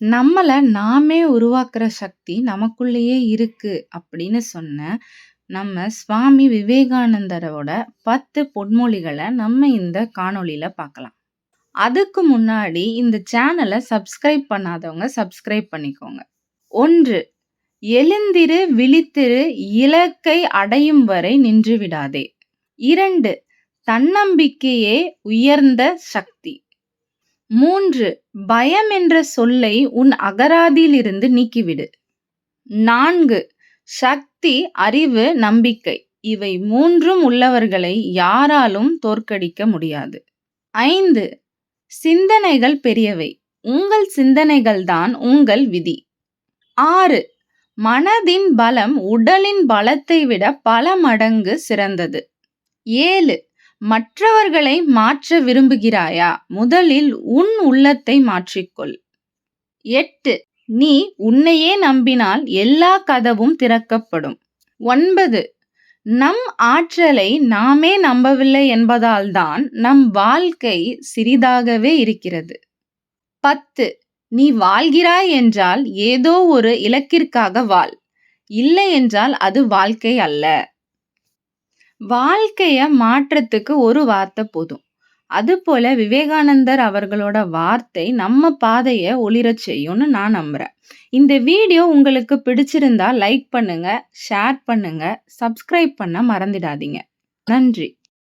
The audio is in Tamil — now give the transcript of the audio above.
நம்மள நாமே உருவாக்குற சக்தி நமக்குள்ளேயே இருக்கு அப்படின்னு சொன்ன நம்ம சுவாமி விவேகானந்தரோட பத்து பொன்மொழிகளை நம்ம இந்த காணொளியில பார்க்கலாம். அதுக்கு முன்னாடி இந்த சேனலை சப்ஸ்கிரைப் பண்ணாதவங்க சப்ஸ்கிரைப் பண்ணிக்கோங்க. ஒன்று எழுந்திரு, விழித்திரு, இலக்கை அடையும் வரை நின்று விடாதே. இரண்டு தன்னம்பிக்கையே உயர்ந்த சக்தி. மூன்று பயம் என்ற சொல்லை உன் அகராதியிலிருந்து நீக்கிவிடு. நான்கு சக்தி, அறிவு, நம்பிக்கை இவை மூன்றும் உள்ளவர்களை யாராலும் தோற்கடிக்க முடியாது. ஐந்து சிந்தனைகள் பெரியவை. உங்கள் சிந்தனைகள்தான் உங்கள் விதி. ஆறு மனதின் பலம் உடலின் பலத்தை விட பல மடங்கு சிறந்தது. ஏழு மற்றவர்களை மாற்ற விரும்புகிறாயா? முதலில் உன் உள்ளத்தை மாற்றிக்கொள். எட்டு நீ உன்னையே நம்பினால் எல்லா கதவும் திறக்கப்படும். ஒன்பது நம் ஆற்றலை நாமே நம்பவில்லை என்பதால்தான் நம் வாழ்க்கை சிறிதாகவே இருக்கிறது. 10. நீ வாழ்கிறாய் என்றால் ஏதோ ஒரு இலக்கிற்காக வாழ். இல்லை என்றால் அது வாழ்க்கை அல்ல. வாழ்க்கைய மாற்றத்துக்கு ஒரு வார்த்தை போதும். அதுபோல விவேகானந்தர் அவர்களோட வார்த்தை நம்ம பாதைய ஒளிரச் செய்யும்னு நான் நம்புறேன். இந்த வீடியோ உங்களுக்கு பிடிச்சிருந்தா லைக் பண்ணுங்க, ஷேர் பண்ணுங்க, சப்ஸ்கிரைப் பண்ண மறந்திடாதீங்க. நன்றி.